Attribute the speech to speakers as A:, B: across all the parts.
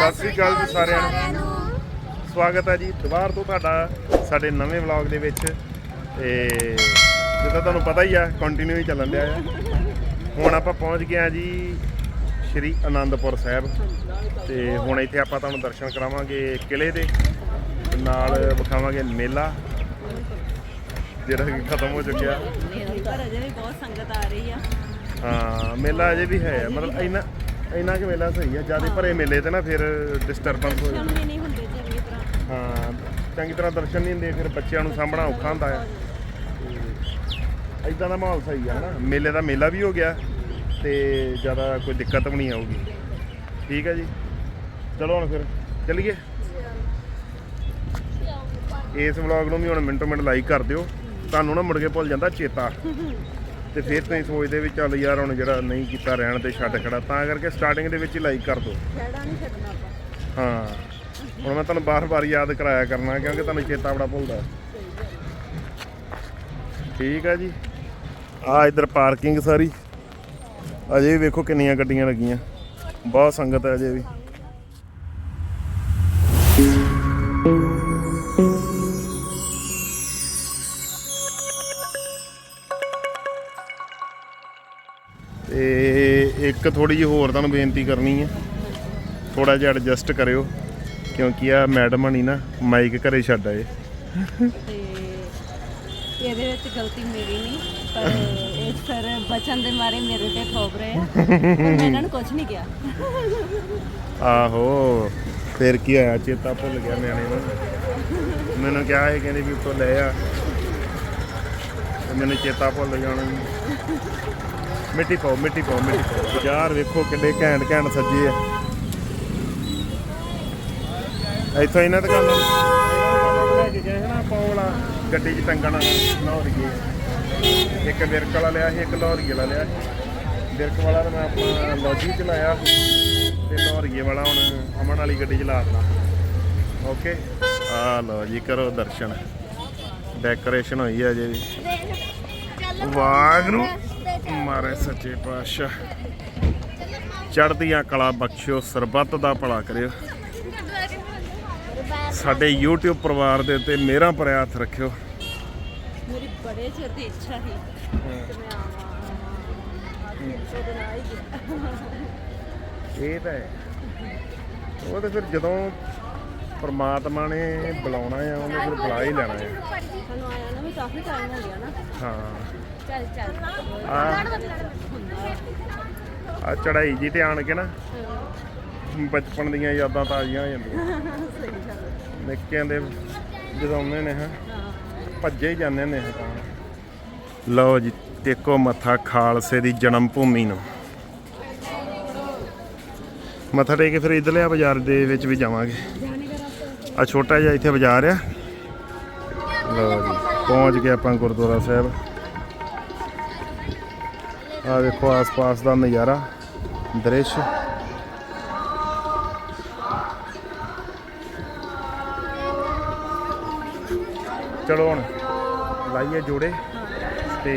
A: ਸਤਿ ਸ੍ਰੀ ਅਕਾਲ ਜੀ ਸਾਰਿਆਂ ਨੂੰ। ਸਵਾਗਤ ਹੈ ਜੀ ਦੁਬਾਰ ਤੋਂ ਤੁਹਾਡਾ ਸਾਡੇ ਨਵੇਂ ਵਲੌਗ ਦੇ ਵਿੱਚ। ਤੇ ਜਿੱਦਾਂ ਤੁਹਾਨੂੰ ਪਤਾ ਹੀ ਆ ਕੰਟੀਨਿਊ ਹੀ ਚੱਲਣ ਡਿਆ ਆ। ਹੁਣ ਆਪਾਂ ਪਹੁੰਚ ਗਏ ਆ ਜੀ ਸ਼੍ਰੀ ਅਨੰਦਪੁਰ ਸਾਹਿਬ। ਤੇ ਹੁਣ ਇੱਥੇ ਆਪਾਂ ਤੁਹਾਨੂੰ ਦਰਸ਼ਨ ਕਰਾਵਾਂਗੇ ਕਿਲੇ ਦੇ। ਨਾਲ ਵਿਖਾਵਾਂਗੇ ਮੇਲਾ ਜਿਹੜਾ ਕਿ ਖਤਮ ਹੋ ਚੁੱਕਿਆ।
B: ਪਰ ਅਜੇ ਵੀ ਬਹੁਤ ਸੰਗਤ ਆ ਰਹੀ ਆ।
A: ਹਾਂ ਮੇਲਾ ਅਜੇ ਵੀ ਹੈ ਮਤਲਬ ਇੰਨਾ ਇੰਨਾ ਕਿ ਮੇਲਾ ਸਹੀ ਆ ਜ਼ਿਆਦਾ ਭਰੇ ਮੇਲੇ ਤੇ ਨਾ ਫਿਰ ਡਿਸਟਰਬੈਂਸ ਹੋ ਜਾਂਦੀ
B: ਵੀ ਨਹੀਂ ਹੁੰਦੇ ਚੰਗੀ ਤਰ੍ਹਾਂ।
A: ਹਾਂ ਚੰਗੀ ਤਰ੍ਹਾਂ ਦਰਸ਼ਨ ਨਹੀਂ ਹੁੰਦੇ ਫਿਰ ਬੱਚਿਆਂ ਨੂੰ ਸਾਂਭਣਾ ਔਖਾ ਹੁੰਦਾ ਹੈ ਇਦਾਂ ਦਾ ਮਾਹੌਲ ਸਹੀ ਆ ਹਨਾ? ਮੇਲੇ ਦਾ ਮੇਲਾ ਵੀ ਹੋ ਗਿਆ ਤੇ ਜ਼ਿਆਦਾ ਕੋਈ ਦਿੱਕਤ ਵੀ ਨਹੀਂ ਆਊਗੀ। ਠੀਕ ਹੈ ਜੀ? ਚਲੋ ਹੁਣ ਫਿਰ ਚੱਲੀਏ? ਇਸ ਵਲੌਗ ਨੂੰ ਵੀ ਹੁਣ ਮਿੰਟੋ ਮਿੰਟ ਲਾਈਕ ਕਰ ਦਿਓ। ਤੁਹਾਨੂੰ ਨਾ ਮੁੜ ਕੇ ਭੁੱਲ ਜਾਂਦਾ ਚੇਤਾ। ਤੇ ਫਿਰ ਤੁਸੀਂ ਸੋਚਦੇ ਵੀ ਚੱਲ ਯਾਰ ਹੁਣ ਜਿਹੜਾ ਨਹੀਂ ਕੀਤਾ ਰਹਿਣ ਤੇ ਛੱਡ ਖੜਾ ਤਾਂ ਕਰਕੇ ਸਟਾਰਟਿੰਗ ਦੇ ਵਿੱਚ ਹੀ ਲਾਈਕ ਕਰ ਦਿਓ
B: ਖੜਾ ਨਹੀਂ ਛੱਡਣਾ ਆਪਾਂ।
A: ਹਾਂ ਹੁਣ ਮੈਂ ਤੁਹਾਨੂੰ ਬਾਰ-ਬਾਰ ਯਾਦ ਕਰਾਇਆ ਕਰਨਾ ਕਿਉਂਕਿ ਤੁਹਾਨੂੰ ਚੇਤਾ ਬੜਾ ਭੁੱਲਦਾ। ਠੀਕ ਆ ਜੀ। ਆ ਇਧਰ ਪਾਰਕਿੰਗ ਸਾਰੀ। ਅਜੇ ਵੀ ਵੇਖੋ ਕਿੰਨੀਆਂ ਗੱਡੀਆਂ ਲੱਗੀਆਂ। ਬਹੁਤ ਸੰਗਤ ਹੈ ਅਜੇ ਵੀ। ਤੇ ਇੱਕ ਥੋੜੀ ਜਿਹੀ ਹੋਰ ਤੁਹਾਨੂੰ ਬੇਨਤੀ ਕਰਨੀ ਹੈ। ਥੋੜਾ ਜਿਹਾ ਐਡਜਸਟ ਕਰਿਓ ਕਿਉਂਕਿ ਆ ਮੈਡਮ ਹਣੀ ਨਾ ਮਾਈਕ ਘਰੇ ਛੱਡ ਆਏ।
B: ਤੇ ਇਹਦੇ ਵਿੱਚ ਗਲਤੀ ਮੇਰੀ ਨਹੀਂ ਪਰ ਇਹ ਸਰ ਬਚਨ ਦੇ ਮਾਰੇ ਮੇਰੇ ਤੇ ਠੋਕ ਰਹੇ ਆ। ਪਰ ਮੈਂ ਇਹਨਾਂ ਨੂੰ ਕੁਝ ਨਹੀਂ ਕਿਹਾ।
A: ਆਹੋ ਫਿਰ ਕੀ ਹੋਇਆ? ਚੇਤਾ ਭੁੱਲ ਗਿਆ ਨਿਆਣੇ ਨੂੰ। ਮੈਨੂੰ ਕਿਹਾ ਇਹ ਕਹਿੰਦੇ ਵੀ ਉੱਤੋਂ ਲੈ ਆ। ਤੇ ਮੈਨੂੰ ਚੇਤਾ ਭੁੱਲ ਜਾਣਾ ਮਿੱਟੀ ਪਾਓ ਮਿੱਟੀ ਪਾਓ ਮਿੱਟੀ ਪਾਓ। ਬਾਜ਼ਾਰ ਵੇਖੋ ਕਿੰਨੇ ਘੈਂਟ ਘੈਂਟ ਸੱਜੇ ਆ ਇੱਥੋਂ ਇਹਨਾਂ ਦੁਕਾਨਾਂ ਲੈ ਕੇ ਗਏ ਨਾ। ਗੱਡੀ 'ਚ ਟੰਗਣ ਲਾਹੌਰੀਏ ਇੱਕ ਵਿਰਕ ਵਾਲਾ ਲਿਆ ਸੀ ਇੱਕ ਲਾਹੌਰੀਏ ਵਾਲਾ ਲਿਆ ਵਿਰਕ ਵਾਲਾ ਤਾਂ ਮੈਂ ਆਪਣਾ ਲੌਜੀ ਚ ਲਾਇਆ ਤੇ ਲਾਹੌਰੀਏ ਵਾਲਾ ਹੁਣ ਅਮਨ ਵਾਲੀ ਗੱਡੀ ਚ ਲਾ ਦੇਣਾ ਓਕੇ? ਆ ਲਓ ਜੀ ਕਰੋ ਦਰਸ਼ਨ। ਡੈਕੋਰੇਸ਼ਨ ਹੋਈ ਹੈ ਅਜੇ ਵੀ। ਵਾਹਿਗੁਰੂ ਮਾਰੇ ਸੱਚੇ ਪਾਤਸ਼ਾਹ। ਚੜ੍ਹਦੀਆਂ ਕਲਾ ਬਖਸ਼ਿਓ ਸਰਬੱਤ ਦਾ ਭਲਾ ਕਰਿਓ। ਸਾਡੇ YouTube ਪਰਿਵਾਰ ਦੇ ਉੱਤੇ ਮੇਰਾ ਭਰਿਆ ਹੱਥ ਰੱਖਿਓ।
B: ਮੇਰੀ ਬੜੇ ਚਿਰ ਦੀ ਇੱਛਾ ਸੀ। ਕਿ ਮੈਂ ਆਵਾਂ
A: ਇਹ ਤਾਂ ਹੈ। ਉਹ ਤਾਂ ਫਿਰ ਜਦੋਂ ਪ੍ਰਮਾਤਮਾ ਨੇ ਬੁਲਾਉਣਾ ਆ ਉਹਨੇ ਫਿਰ ਬੁਲਾ ਹੀ ਲੈਣਾ ਹੈ
B: ਸਾਨੂੰ ਆਇਆ ਨਾ ਕਾਫੀ ਟਾਈਮ ਹੋ ਗਿਆ ਨਾ।
A: ਹਾਂ।
B: ਚੱਲ ਚੱਲ।
A: ਆ। ਚੜਾਈ ਜੀ ਤੇ ਆਣ ਕੇ ਨਾ ਬਚਪਨ ਦੀਆਂ ਯਾਦਾਂ ਤਾਜ਼ੀਆਂ ਹੋ ਜਾਂਦੀਆਂ।
B: ਸਹੀ ਗੱਲ ਹੈ।
A: ਨਿੱਕਿਆਂ ਦੇ ਜਦੋਂ ਆਉਂਦੇ ਨੇ ਹਾਂ
B: ਹਾਂ।
A: ਭੱਜੇ ਹੀ ਜਾਂਦੇ ਨੇ ਇਹ ਤਾਂ। ਲਓ ਜੀ ਟੇਕੋ ਮੱਥਾ ਖਾਲਸੇ ਦੀ ਜਨਮ ਭੂਮੀ ਨੂੰ। ਮੱਥਾ ਟੇਕ ਕੇ ਫਿਰ ਇਧਰਲੇ ਬਾਜ਼ਾਰ ਦੇ ਵਿੱਚ ਵੀ ਜਾਵਾਂਗੇ। ਆ ਛੋਟਾ ਜਿਹਾ ਇੱਥੇ ਬਾਜ਼ਾਰ ਆ। ਲਓ ਜੀ। ਪਹੁੰਚ ਗਏ ਆਪਾਂ ਗੁਰਦੁਆਰਾ ਸਾਹਿਬ। ਆ ਵੇਖੋ ਆਸ-ਪਾਸ ਦਾ ਨਜ਼ਾਰਾ, ਦ੍ਰਿਸ਼। ਚਲੋ ਹੁਣ ਲਾਈਏ ਜੋੜੇ ਤੇ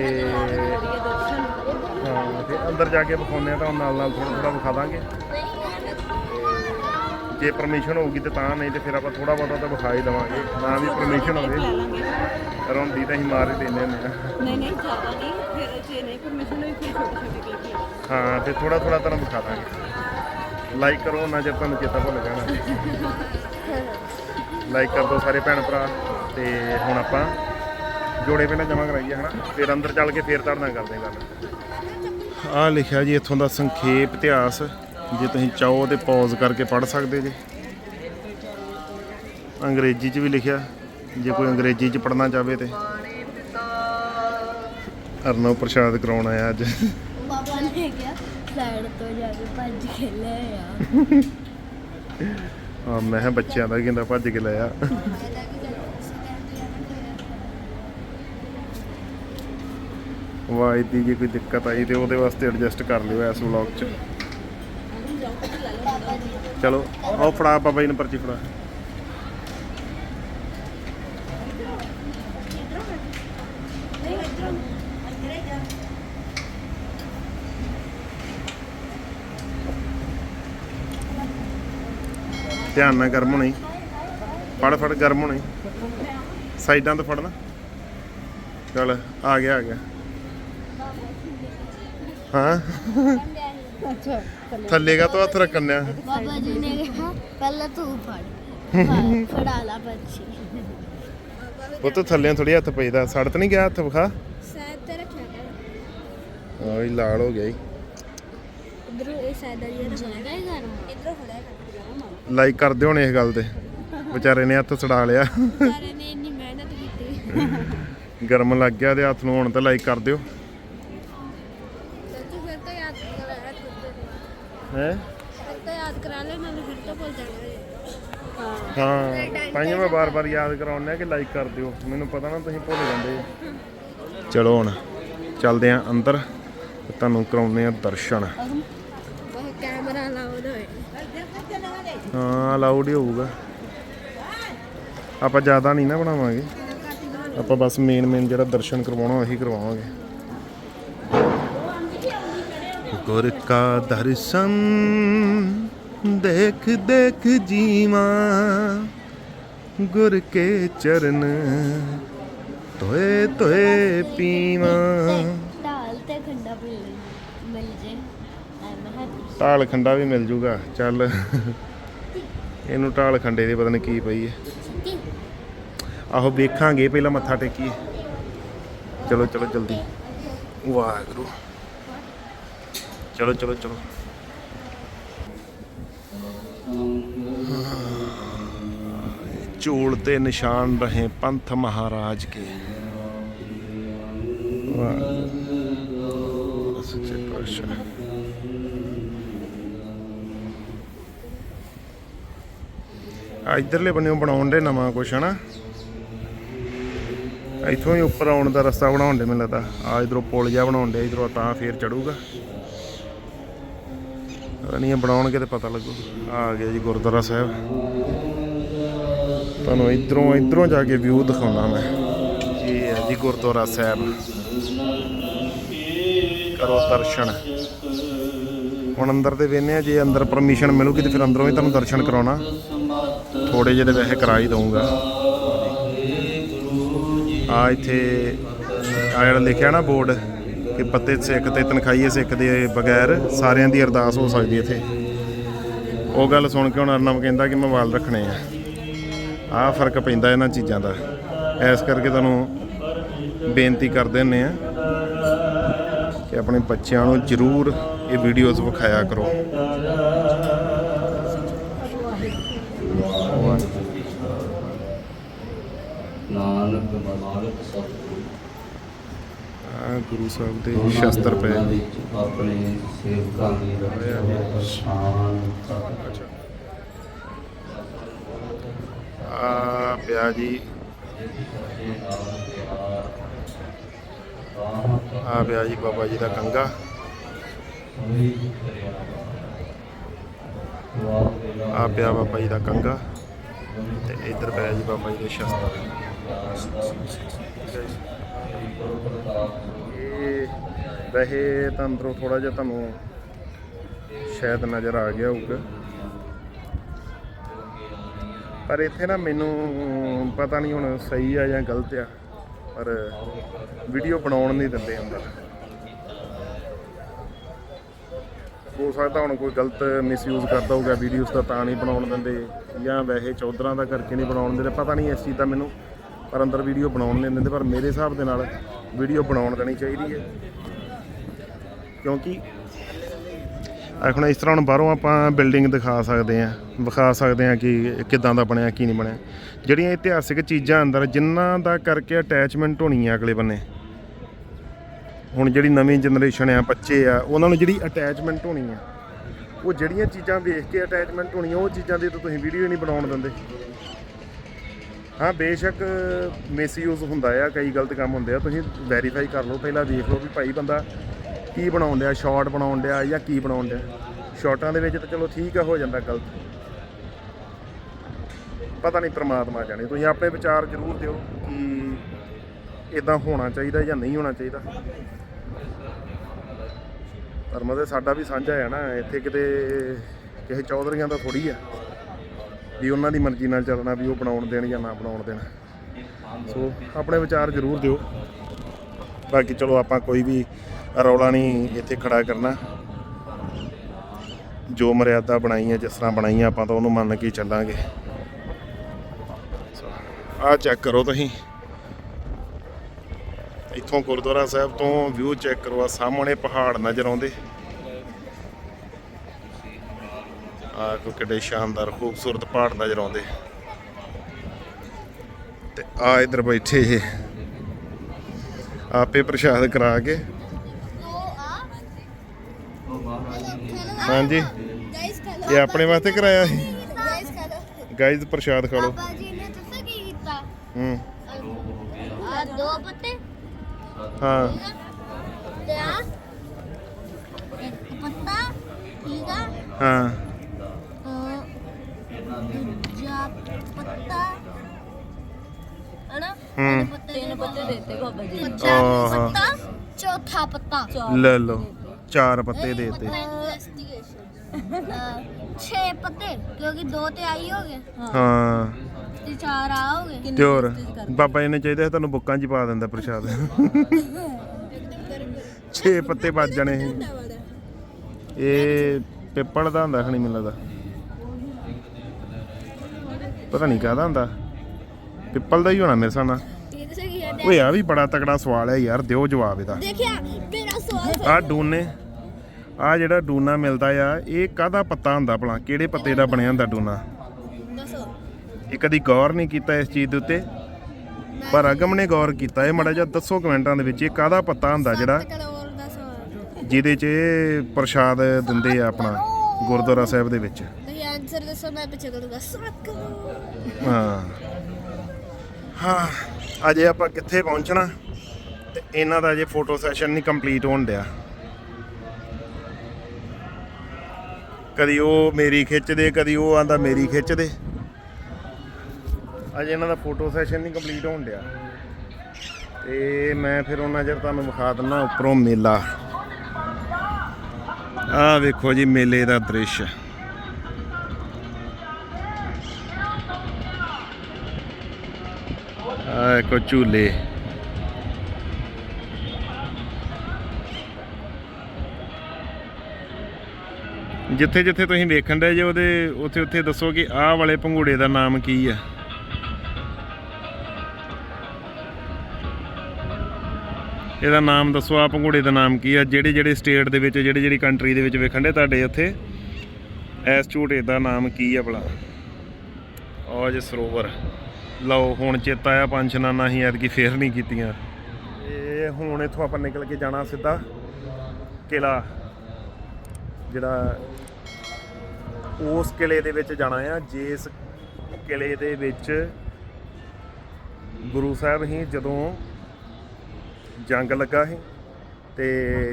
A: ਹਾਂ, ਤੇ ਅੰਦਰ ਜਾ ਕੇ ਵਿਖਾਉਂਦੇ ਆ ਤਾਂ ਨਾਲ ਨਾਲ ਥੋੜਾ ਥੋੜਾ ਵਿਖਾ ਦਾਂਗੇ। ਜੇ ਪਰਮਿਸ਼ਨ ਹੋਊਗੀ ਤੇ ਤਾਂ, ਨਹੀਂ ਤੇ ਫਿਰ ਆਪਾਂ ਥੋੜਾ ਬਹੁਤਾ ਤਾਂ ਵਿਖਾ ਹੀ ਦਵਾਂਗੇ ਨਾ ਵੀ ਪਰਮਿਸ਼ਨ ਹੋਵੇ। ਰੌਂਦੀ ਤਾਂ ਅਸੀਂ ਮਾਰ ਹੀ ਦਿੰਦੇ ਹੁੰਦੇ ਆ।
B: ਨਹੀਂ ਨਹੀਂ ਜ਼ਿਆਦਾ ਨਹੀਂ ਫਿਰ ਜੇ ਨਹੀਂ ਪਰਮਿਸ਼ਨ ਹੋਈ ਫਿਰ ਛੋਟੇ ਛੋਟੇ ਕਲਿੱਪ
A: ਹਾਂ। ਤੇ ਥੋੜਾ ਥੋੜਾ ਤੁਹਾਨੂੰ ਵਿਖਾ ਦਾਂਗੇ। ਲਾਈਕ ਕਰੋ ਨਾ ਜੇ ਤੁਹਾਨੂੰ ਚੇਤਾ ਭੁੱਲ ਜਾਣਾ। ਲਾਈਕ ਕਰ ਦਿਓ ਸਾਰੇ ਭੈਣ ਭਰਾ। ਤੇ ਹੁਣ ਆਪਾਂ ਜੋੜੇ ਪਹਿਲਾਂ ਜਮਾ ਕਰਾਈਏ ਹਨਾ? ਫਿਰ ਅੰਦਰ ਚੱਲ ਕੇ ਫੇਰ ਨਾਲ ਕਰਦੇ ਗੱਲ। ਆ ਲਿਖਿਆ ਜੀ ਇੱਥੋਂ ਦਾ ਸੰਖੇਪ ਇਤਿਹਾਸ। ਜੇ ਤੁਸੀਂ ਚਾਹੋ ਤੇ ਪੌਜ਼ ਕਰਕੇ ਪੜ੍ਹ ਸਕਦੇ ਜੀ। ਅੰਗਰੇਜ਼ੀ 'ਚ ਵੀ ਲਿਖਿਆ। ਜੇ ਕੋਈ ਅੰਗਰੇਜ਼ੀ 'ਚ ਪੜ੍ਹਨਾ ਚਾਹਵੇ ਤੇ। ਅਰਨਵ ਪ੍ਰਸ਼ਾਦ ਕਰਾਉਣ ਆਇਆ ਅੱਜ।
C: ਪਾਪਾ ਨੇ ਕਿਹਾ ਸਾਈਡ ਤੋਂ ਜਾ ਕੇ ਭੱਜ ਕੇ ਲੈ ਆ।
A: ਹਾਂ ਮੈਂ ਬੱਚਿਆਂ ਦਾ ਕਹਿੰਦਾ ਭੱਜ ਕੇ ਲਿਆ ਵਾਈ ਦੀ ਜੇ ਕੋਈ ਦਿੱਕਤ ਆਈ ਤੇ ਉਹਦੇ ਵਾਸਤੇ ਐਡਜਸਟ ਕਰ ਲਿਓ ਇਸ ਵਲੌਗ 'ਚ। ਚਲੋ ਆਓ ਫੜਾ ਬਾਬਾ ਜੀ ਨੂੰ ਪਰਚੀ ਫੜਾ। ਧਿਆਨ ਨਾਲ ਗਰਮ ਹੋਣੀ ਫੜ ਫੜ ਗਰਮ ਹੋਣੀ ਸਾਈਡਾਂ ਤੋਂ ਫੜਨਾ। ਚੱਲ ਆ ਗਿਆ ਆ ਗਿਆ। ਹਾਂ?
B: ਅੱਛਾ
A: ਥੱਲੇ। ਕਾ ਤੋਂ ਹੱਥ ਰੱਖਣਿਆ
C: ਬਾਬਾ ਜੀ ਨੇ ਕਿਹਾ ਪਹਿਲਾਂ ਤੂੰ ਫੜ। ਫੜ- ਲਾ ਬੱਚੀ।
A: ਉਹ ਤੋਂ ਥੱਲੇ ਥੋੜੀ ਹੱਥ ਪਈਦਾ। ਸੜ ਤਾਂ ਨਹੀਂ ਗਿਆ ਹੱਥ ਵਿਖਾ?
C: ਸਾਇਦ ਤੇ ਰੱਖਿਆ ਕਰ।
A: ਓਏ ਲਾਲ ਹੋ ਗਿਆ
C: ਇਧਰੋਂ ਇਹ ਸਾਇਦ ਰੱਖਣਾ ਹੈ ਘਰ ਇਧਰੋਂ ਫੜਿਆ ਕਰ।
A: ਲਾਈਕ ਕਰਦੇ ਹੋਣੇ ਇਸ ਗੱਲ ਤੇ। ਵਿਚਾਰੇ ਨੇ ਹੱਥ ਸੜਾ ਲਿਆ।
C: ਸਾਰੇ ਨੇ ਇੰਨੀ ਮਿਹਨਤ ਕੀਤੀ।
A: ਗਰਮ ਲੱਗ ਗਿਆ ਤੇ ਹੱਥ ਨੂੰ ਹੁਣ ਤੇ ਲਾਈਕ ਕਰ ਦਿਓ।
C: ਤੂੰ ਫਿਰ ਤਾਂ ਯਾਦ ਕਰਾ
A: ਹੈ?
C: ਫਿਰ ਤਾਂ ਯਾਦ ਕਰਾ ਲੈ ਮੈਨੂੰ ਫਿਰ ਤਾਂ ਭੁੱਲ ਜਾਣਾ
A: ਹਾਂ। ਤਾਈਓ ਮੈਂ ਬਾਰ-ਬਾਰ ਯਾਦ ਕਰਾਉਂਦਾ ਕਿ ਲਾਈਕ ਕਰ ਦਿਓ। ਮੈਨੂੰ ਪਤਾ ਨਾ ਤੁਸੀਂ ਭੁੱਲ ਜਾਂਦੇ ਹੋ। ਚਲੋ ਹੁਣ ਚੱਲਦੇ ਆਂ ਅੰਦਰ। ਤੁਹਾਨੂੰ ਕਰਾਉਂਦੇ ਆ ਦਰਸ਼ਨ। ਹਾਂ ਅਲਾਉਡ ਹੀ ਹੋਊਗਾ। ਆਪਾਂ ਜ਼ਿਆਦਾ ਨਹੀਂ ਨਾ ਬਣਾਵਾਂਗੇ। ਆਪਾਂ ਬਸ ਮੇਨ ਮੇਨ ਜਿਹੜਾ ਦਰਸ਼ਨ ਕਰਵਾਉਣਾ ਉਹੀ ਕਰਵਾਵਾਂਗੇ। ਗੁਰ ਕਾ ਦਰਸ਼ਨ ਦੇਖ ਦੇਖ ਜੀਵਾ ਗੁਰ ਕੇ ਚਰਨ ਤੋਏ ਤੋਏ ਪੀਵਾ।
C: ਢਾਲ ਤੇ ਖੰਡਾ ਮਿਲ ਮਿਲ ਜੇ।
A: ਢਾਲ ਖੰਡਾ ਵੀ ਮਿਲ ਜੂਗਾ। ਚੱਲ। ਇਹਨੂੰ ਢਾਲ ਖੰਡੇ ਦੀ ਪਤਾ ਨਹੀਂ ਕੀ ਪਈ ਹੈ। ਆਹੋ ਵੇਖਾਂਗੇ, ਪਹਿਲਾਂ ਮੱਥਾ ਟੇਕੀਏ। ਚਲੋ ਚਲੋ, ਜਲਦੀ। ਵਾਹਿਗੁਰੂ। ਚਲੋ ਚਲੋ ਚਲੋ। ਚੂਲ ਤੇ ਨਿਸ਼ਾਨ ਰਹੇ ਪੰਥ ਮਹਾਰਾਜ ਕੇ। ਵਾਹਿਗੁਰੂ ਇਧਰਲੇ ਬੰਨਿਓ ਬਣਾਉਣ ਦੇ ਨਵਾਂ ਕੁਛ, ਹਨਾ? ਇੱਥੋਂ ਹੀ ਉੱਪਰ ਆਉਣ ਦਾ ਰਸਤਾ ਬਣਾਉਣ ਦੇ, ਮੈਨੂੰ ਲੱਗਦਾ। ਆ ਇਧਰੋਂ ਪੁਲ ਜਿਹਾ ਬਣਾਉਣ ਦੇ, ਇਧਰੋਂ ਤਾਂ ਫੇਰ ਚੜੂਗਾ। ਪਤਾ ਨਹੀਂ ਬਣਾਉਣਗੇ ਤੇ ਪਤਾ ਲੱਗੂ। ਆ ਗਿਆ ਜੀ ਗੁਰਦੁਆਰਾ ਸਾਹਿਬ। ਤੁਹਾਨੂੰ ਇਧਰੋਂ ਇਧਰੋਂ ਜਾ ਕੇ ਵਿਊ ਦਿਖਾਉਣਾ ਮੈਂ। ਇਹ ਹੈ ਜੀ ਗੁਰਦੁਆਰਾ ਸਾਹਿਬ। ਕਰੋ ਦਰਸ਼ਨ। ਹੁਣ ਅੰਦਰ ਦੇ ਵੇਨੇ ਆ, ਜੇ ਅੰਦਰ ਪਰਮਿਸ਼ਨ ਮਿਲੂਗੀ ਤੇ ਫਿਰ ਅੰਦਰੋਂ ਹੀ ਤੁਹਾਨੂੰ ਦਰਸ਼ਨ ਕਰਾਉਣਾ। ਥੋੜੇ ਜਿਹੇ ਦੇ ਵੈਸੇ ਕਰਾ ਹੀ ਦਊਂਗਾ। ਆ ਇੱਥੇ, ਆ ਲਿਖਿਆ ਨਾ ਬੋਰਡ ਕਿ ਪੱਤੇ ਸਿੱਖ ਤੇ ਤਨਖਾਹੀਏ ਸਿੱਖ ਦੇ ਬਗੈਰ ਸਾਰਿਆਂ ਦੀ ਅਰਦਾਸ ਹੋ ਸਕਦੀ ਇੱਥੇ। ਉਹ ਗੱਲ ਸੁਣ ਕੇ ਹੁਣ ਅਰਨਵ ਕਹਿੰਦਾ ਕਿ ਮੈਂ ਵਾਲ ਰੱਖਣੇ ਆ। ਆਹ ਫ਼ਰਕ ਪੈਂਦਾ ਇਹਨਾਂ ਚੀਜ਼ਾਂ ਦਾ। ਐਸ ਕਰਕੇ ਤੁਹਾਨੂੰ ਬੇਨਤੀ ਕਰਦੇ ਹੁੰਨੇ ਆ ਕਿ ਆਪਣੇ ਬੱਚਿਆਂ ਨੂੰ ਜ਼ਰੂਰ ਇਹ ਵੀਡੀਓਜ਼ ਵਿਖਾਇਆ ਕਰੋ
D: ਨਾਨਕ ਮਾਲਕ ਸਤਿਗੁਰੂ
A: ਆ ਗੁਰੂ ਸਾਹਿਬ ਦੇ ਸ਼ਸਤਰ ਪਏ।
D: ਆਪਣੇ ਸੇਵਕਾਂ ਦੀ ਰੱਖਿਆ ਸ਼ਾਨ
A: ਅੱਛਾ। ਆ ਪਿਆ ਜੀ। ਆ ਪਿਆ ਜੀ ਬਾਬਾ ਜੀ ਦਾ ਕੰਗਾ। ਆ ਪਿਆ ਬਾਬਾ ਜੀ ਦਾ ਕੰਗਾ। ਤੇ ਇੱਧਰ ਪਿਆ ਜੀ ਬਾਬਾ ਜੀ ਦੇ ਸ਼ਸਤਰ। ਇਹ ਵੈਸੇ ਤਾਂ ਅੰਦਰੋਂ ਥੋੜਾ ਜਿਹਾ ਤੁਹਾਨੂੰ ਸ਼ਾਇਦ ਨਜ਼ਰ ਆ ਗਿਆ ਹੋਊਗਾ। ਪਰ ਇੱਥੇ ਨਾ ਮੈਨੂੰ ਪਤਾ ਨਹੀਂ ਹੁਣ ਸਹੀ ਆ ਜਾਂ ਗਲਤ ਆ, ਪਰ ਵੀਡੀਓ ਬਣਾਉਣ ਨਹੀਂ ਦਿੰਦੇ ਅੰਦਰ। ਹੋ ਸਕਦਾ ਹੁਣ ਕੋਈ ਗਲਤ ਮਿਸਯੂਜ਼ ਕਰਦਾ ਹੋਊਗਾ ਵੀਡੀਓਜ਼ ਦਾ ਤਾਂ ਨਹੀਂ ਬਣਾਉਣ ਦਿੰਦੇ ਜਾਂ ਵੈਸੇ ਚੌਧਰਾਂ ਦਾ ਕਰਕੇ ਨਹੀਂ ਬਣਾਉਣ ਦਿੰਦੇ, ਪਤਾ ਨਹੀਂ ਇਸ ਚੀਜ਼ ਦਾ ਮੈਨੂੰ ਪਰ ਅੰਦਰ ਵੀਡੀਓ ਬਣਾਉਣ ਨਹੀਂ ਦਿੰਦੇ, ਪਰ ਮੇਰੇ ਹਿਸਾਬ ਦੇ ਨਾਲ ਵੀਡੀਓ ਬਣਾਉਣ ਦੇਣੀ ਚਾਹੀਦੀ ਹੈ। ਕਿਉਂਕਿ ਆ ਹੁਣ ਇਸ ਤਰ੍ਹਾਂ ਹੁਣ ਬਾਹਰੋਂ ਆਪਾਂ ਬਿਲਡਿੰਗ ਦਿਖਾ ਸਕਦੇ ਆ ਵਿਖਾ ਸਕਦੇ ਆ ਕਿ ਕਿਦਾਂ ਦਾ ਬਣਿਆ, ਕੀ ਨਹੀਂ ਬਣਿਆ। ਜਿਹੜੀਆਂ ਇਤਿਹਾਸਿਕ ਚੀਜ਼ਾਂ ਅੰਦਰ, ਜਿਨ੍ਹਾਂ ਦਾ ਕਰਕੇ ਅਟੈਚਮੈਂਟ ਹੋਣੀ ਆ ਅਗਲੇ ਬੰਨੇ। ਹੁਣ ਜਿਹੜੀ ਨਵੀਂ ਜਨਰੇਸ਼ਨ ਆ, ਬੱਚੇ ਆ, ਉਹਨਾਂ ਨੂੰ ਜਿਹੜੀ ਅਟੈਚਮੈਂਟ ਹੋਣੀ ਆ, ਉਹ ਜਿਹੜੀਆਂ ਚੀਜ਼ਾਂ ਵੇਖ ਕੇ ਅਟੈਚਮੈਂਟ ਹੋਣੀ ਉਹ ਚੀਜ਼ਾਂ ਦੀ ਤਾਂ ਤੁਸੀਂ ਵੀਡੀਓ ਨਹੀਂ ਬਣਾਉਣ ਦਿੰਦੇ। ਹਾਂ, ਬੇਸ਼ੱਕ ਮਿਸਯੂਜ਼ ਹੁੰਦਾ ਆ, ਕਈ ਗਲਤ ਕੰਮ ਹੁੰਦੇ ਆ। ਤੁਸੀਂ ਵੈਰੀਫਾਈ ਕਰ ਲਓ, ਪਹਿਲਾਂ ਦੇਖ ਲਓ ਵੀ ਭਾਈ ਬੰਦਾ ਕੀ ਬਣਾਉਣ ਡਿਆ ਸ਼ਾਰਟ ਬਣਾਉਣ ਡਿਆ ਜਾਂ ਕੀ ਬਣਾਉਣ ਡਿਆ। ਸ਼ਾਰਟਾਂ ਦੇ ਵਿੱਚ ਤਾਂ ਚਲੋ ਠੀਕ ਆ, ਹੋ ਜਾਂਦਾ ਗਲਤ। ਪਤਾ ਨਹੀਂ ਪ੍ਰਮਾਤਮਾ ਜਾਣੇ, ਤੁਸੀਂ ਆਪਣੇ ਵਿਚਾਰ ਜ਼ਰੂਰ ਦਿਓ ਕਿ ਇਦਾਂ ਹੋਣਾ ਚਾਹੀਦਾ ਜਾਂ ਨਹੀਂ ਹੋਣਾ ਚਾਹੀਦਾ। ਧਰਮ ਦੇ ਸਾਡਾ ਵੀ ਸਾਂਝਾ ਹੈ ਨਾ, ਇੱਥੇ ਕਿਤੇ ਕਿਸੇ ਚੌਧਰੀਆਂ ਦਾ ਥੋੜੀ ਆ। ਵੀ ਉਹਨਾਂ ਦੀ ਮਰਜ਼ੀ ਨਾਲ ਚੱਲਣਾ ਵੀ ਉਹ ਬਣਾਉਣ ਦੇਣ ਜਾਂ ਨਾ ਬਣਾਉਣ ਦੇਣ। ਸੋ ਆਪਣੇ ਵਿਚਾਰ ਜ਼ਰੂਰ ਦਿਓ। ਬਾਕੀ ਚਲੋ ਆਪਾਂ ਕੋਈ ਵੀ ਰੌਲਾ ਨਹੀਂ ਇੱਥੇ ਖੜਾ ਕਰਨਾ। ਜੋ ਮਰਿਆਦਾ ਬਣਾਈ ਹੈ ਜਿਸ ਤਰ੍ਹਾਂ ਬਣਾਈ ਹੈ ਆਪਾਂ ਤਾਂ ਉਹਨੂੰ ਮੰਨ ਕੇ ਚੱਲਾਂਗੇ। ਆ ਚੈੱਕ ਕਰੋ ਤੁਸੀਂ। ਇੱਥੋਂ ਗੁਰਦੁਆਰਾ ਸਾਹਿਬ ਤੋਂ ਵਿਊ ਚੈੱਕ ਕਰੋ ਆ ਸਾਹਮਣੇ ਪਹਾੜ ਨਜ਼ਰ ਆਉਂਦੇ। ਆ ਕੋ ਕਿੱਡੇ ਸ਼ਾਨਦਾਰ ਖੂਬਸੂਰਤ ਪਹਾੜ ਨਜ਼ਰ ਆਉਂਦੇ। ਤੇ ਆ ਇਧਰ ਬੈਠੇ ਇਹ। ਆਪੇ ਪ੍ਰਸ਼ਾਦ ਕਰਾ ਕੇ। ਹਾਂਜੀ। ਇਹ ਆਪਣੇ ਵਾਸਤੇ ਕਰਾਇਆ ਸੀ? ਗਾਇਜ਼ ਪ੍ਰਸ਼ਾਦ ਖਾ ਲਓ।
C: ਪਾਪਾ ਜੀ ਨੇ ਦੱਸਿਆ ਕੀ ਕੀਤਾ
A: ਹੂੰ।
C: ਆ ਦੋ ਪੱਤੇ
A: ਹਾਂ।
C: ਤੇ ਆ ਇੱਕ ਪੱਤਾ ਠੀਕ ਆ
A: ਹਾਂ
C: ਅਹ, ਦੂਜਾ ਪੱਤਾ ਹਨਾ
A: ਹੂੰ।
C: ਪੱਤੇ
B: ਤਿੰਨ ਪੱਤੇ ਦੇਤੇ ਬਾਬਾ ਜੀ ਨੇ।
C: ਤੀਜਾ
A: ਆਹਾ।
C: ਪੱਤਾ ਚੌਥਾ ਪੱਤਾ।
B: ਚਾਰ
A: ਲੈ ਲਓ ਚਾਰ ਪੱਤੇ ਦੇ ਦਿੱਤੇ।
C: ਇਨਵੈਸਟੀਗੇਸ਼ਨ 6 ਪੱਤੇ ਕਿਉਂਕਿ ਦੋ ਤੇ ਆਈ ਹੋ ਗਏ
A: ਹਾਂ।
C: ਤੇ ਚਾਰ ਆ ਹੋ ਗਏ
B: ਕਿੰਨੀ
A: ਤੇ ਹੋਰ
B: wastage ਕਰ-
A: ਬਾਬਾ ਜੀ ਨੇ ਚਾਹੀਦਾ ਸੀ ਤੁਹਾਨੂੰ ਬੁੱਕਾਂ 'ਚ ਹੀ ਪਾ ਦਿੰਦਾ ਪ੍ਰਸ਼ਾਦ। 6 ਪੱਤੇ ਵੱਜ ਜਾਣੇ ਸੀ। ਇਹ ਪਿੱਪਲ ਦਾ ਹੁੰਦਾ ਖਣੀ ਮੈਨੂੰ ਲੱਗਦਾ? ਪਤਾ ਨਹੀਂ ਕਾਹਦਾ ਹੁੰਦਾ। ਪਿੱਪਲ ਦਾ ਹੀ ਹੋਣਾ ਮੇਰੇ ਹਿਸਾਬ ਨਾਲ। ਓਏ ਆ ਵੀ ਬੜਾ ਤਕੜਾ ਸਵਾਲ ਹੈ ਯਾਰ ਦਿਓ ਜਵਾਬ ਇਹਦਾ।
C: ਦੇਖਿਆ ਮੇਰਾ ਸਵਾਲ
A: ਆ ਡੂਨੇ ਆ ਜਿਹੜਾ ਡੂਨਾ ਮਿਲਦਾ ਆ ਇਹ ਕਾਹਦਾ ਪੱਤਾ ਹੁੰਦਾ ਭਲਾ? ਕਿਹੜੇ ਪੱਤੇ ਦਾ ਬਣਿਆ ਹੁੰਦਾ ਡੂਨਾ?
C: ਦੱਸੋ।
A: ਇਹ ਕਦੀ ਗੌਰ ਨਹੀਂ ਕੀਤਾ ਇਸ ਚੀਜ਼ ਦੇ ਉੱਤੇ? ਪਰ ਅਗਮ ਨੇ ਗੌਰ ਕੀਤਾ ਇਹ ਮੜਾ ਜਿਹਾ ਦੱਸੋ ਕਮੈਂਟਾਂ ਦੇ ਵਿੱਚ ਇਹ ਕਾਹਦਾ ਪੱਤਾ ਹੁੰਦਾ ਜਿਹੜਾ ਜਿਹਦੇ 'ਚ ਇਹ ਪ੍ਰਸ਼ਾਦ ਦਿੰਦੇ ਆ ਆਪਣਾ ਗੁਰਦੁਆਰਾ ਸਾਹਿਬ ਦੇ ਵਿੱਚ।
C: ਤੁਸੀਂ ਆਨਸਰ ਦੱਸੋ ਮੈਂ ਪਿੱਛੇ ਕਰੂੰਗਾ 7 ਕਰੋੜ।
A: ਹਾਂ। ਹਾਂ। ਅਜੇ ਆਪਾਂ ਕਿੱਥੇ ਪਹੁੰਚਣਾ, ਤੇ ਇਹਨਾਂ ਦਾ ਅਜੇ ਫੋਟੋ ਸੈਸ਼ਨ ਨਹੀਂ ਕੰਪਲੀਟ ਹੋਣ ਡਿਆ। ਕਦੀ ਉਹ ਮੇਰੀ ਖਿੱਚਦੇ, ਕਦੀ ਉਹ ਆਂਦਾ ਮੇਰੀ ਖਿੱਚਦੇ। ਅਜੇ ਇਹਨਾਂ ਦਾ ਫੋਟੋ ਸੈਸ਼ਨ ਨਹੀਂ ਕੰਪਲੀਟ ਹੋਣ ਡਿਆ। ਤੇ ਮੈਂ ਫਿਰ ਉਹਨਾਂ ਚਿਰ ਤੁਹਾਨੂੰ ਵਿਖਾ ਦਿੰਦਾ ਉੱਪਰੋਂ ਮੇਲਾ। ਆਹ ਵੇਖੋ ਜੀ ਮੇਲੇ ਦਾ ਦ੍ਰਿਸ਼। ਆ ਕੋ ਝੂਲੇ। ਜਿੱਥੇ ਜਿੱਥੇ ਤੁਸੀਂ ਵੇਖਣ ਦੇ ਜੇ ਉਹਦੇ ਉੱਥੇ ਉੱਥੇ ਦੱਸੋ ਕਿ ਆਹ ਵਾਲੇ ਪੰਘੂੜੇ ਦਾ ਨਾਮ ਕੀ ਆ? ਇਹਦਾ ਨਾਮ ਦੱਸੋ ਆ ਪੰਘੂੜੇ ਦਾ ਨਾਮ ਕੀ ਆ? ਜਿਹੜੇ ਜਿਹੜੇ ਸਟੇਟ ਦੇ ਵਿੱਚ ਜਿਹੜੀ ਜਿਹੜੀ ਕੰਟਰੀ ਦੇ ਵਿੱਚ ਵੇਖਣ ਦੇ ਤੁਹਾਡੇ ਉੱਥੇ? ਇਸ ਝੂਟੇ ਦਾ ਨਾਮ ਕੀ ਆ ਭਲਾ? ਉਹ ਸਰੋਵਰ। ਲਓ, ਹੁਣ ਚੇਤਾ ਆ ਪੰਜ ਸ਼ਨਾਨਾ ਹੀ ਐਤਕੀ ਫੇਰ ਨਹੀਂ ਕੀਤੀਆਂ। ਇਹ ਹੁਣ ਇੱਥੋਂ ਆਪਾਂ ਨਿਕਲ ਕੇ ਜਾਣਾ ਸਿੱਧਾ ਕਿਲਾ, ਜਿਹੜਾ ਉਸ ਕਿਲੇ ਦੇ ਵਿੱਚ ਜਾਣਾ ਆ, ਜਿਸ ਕਿਲੇ ਦੇ ਵਿੱਚ ਗੁਰੂ ਸਾਹਿਬ ਹੀ ਜਦੋਂ ਜੰਗ ਲੱਗਾ ਸੀ ਤੇ